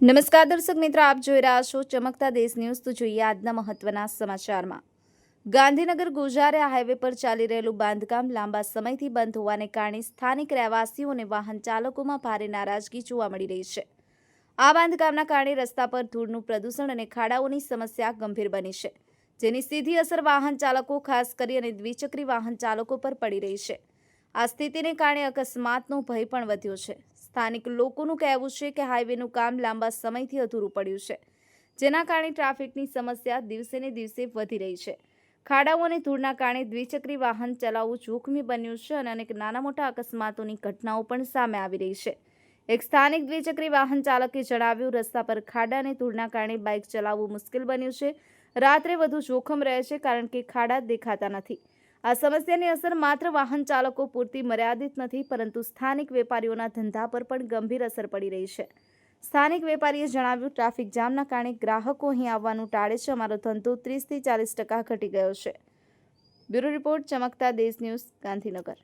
નમસ્કાર દર્શક મિત્રો, આપ જોઈ રહ્યા છો ચમકતા દેશ ન્યૂઝ. તો જોઈએ આજના મહત્વના સમાચારમાં. ગાંધીનગર ગુજારે હાઈવે પર ચાલી રહેલું બાંધકામ લાંબા સમયથી બંધ હોવાને કારણે સ્થાનિક રહેવાસીઓ અને વાહન ચાલકોમાં ભારે નારાજગી જોવા મળી રહી છે. આ બાંધકામના કારણે રસ્તા પર ધૂળનું પ્રદૂષણ અને ખાડાઓની સમસ્યા ગંભીર બની છે, જેની સીધી અસર વાહન ચાલકો, ખાસ કરી અને દ્વિચક્રી વાહન ચાલકો પર પડી રહી છે. આ સ્થિતિને કારણે અકસ્માતનો ભય પણ વધ્યો છે. સ્થાનિક લોકોનું કહેવું છે કે હાઈવેનું કામ લાંબા સમયથી અધૂરું પડ્યું છે, જેના કારણે ટ્રાફિકની સમસ્યા દિવસે ને દિવસે વધી રહી છે. ખાડાઓ અને ધૂળના કારણે દ્વિચક્રી વાહન ચલાવવું જોખમી બન્યું છે અને અનેક નાના મોટા અકસ્માતોની ઘટનાઓ પણ સામે આવી રહી છે. એક સ્થાનિક દ્વિચક્રી વાહન ચાલકે જણાવ્યું, રસ્તા પર ખાડા અને ધૂળના કારણે બાઇક ચલાવવું મુશ્કેલ બન્યું છે. રાત્રે વધુ જોખમ રહે છે કારણ કે ખાડા દેખાતા નથી. આ સમસ્યાની અસર માત્ર વાહન ચાલકો પૂરતી મર્યાદિત નથી, પરંતુ સ્થાનિક વેપારીઓના ધંધા પર પણ ગંભીર અસર પડી રહી છે. સ્થાનિક વેપારીએ જણાવ્યું, ટ્રાફિક જામના કારણે ગ્રાહકો અહીં આવવાનું ટાળે છે. અમારો ધંધો ત્રીસથી ચાલીસ ટકા ઘટી ગયો છે. બ્યુરો રિપોર્ટ, ચમકતા દેશ ન્યૂઝ, ગાંધીનગર.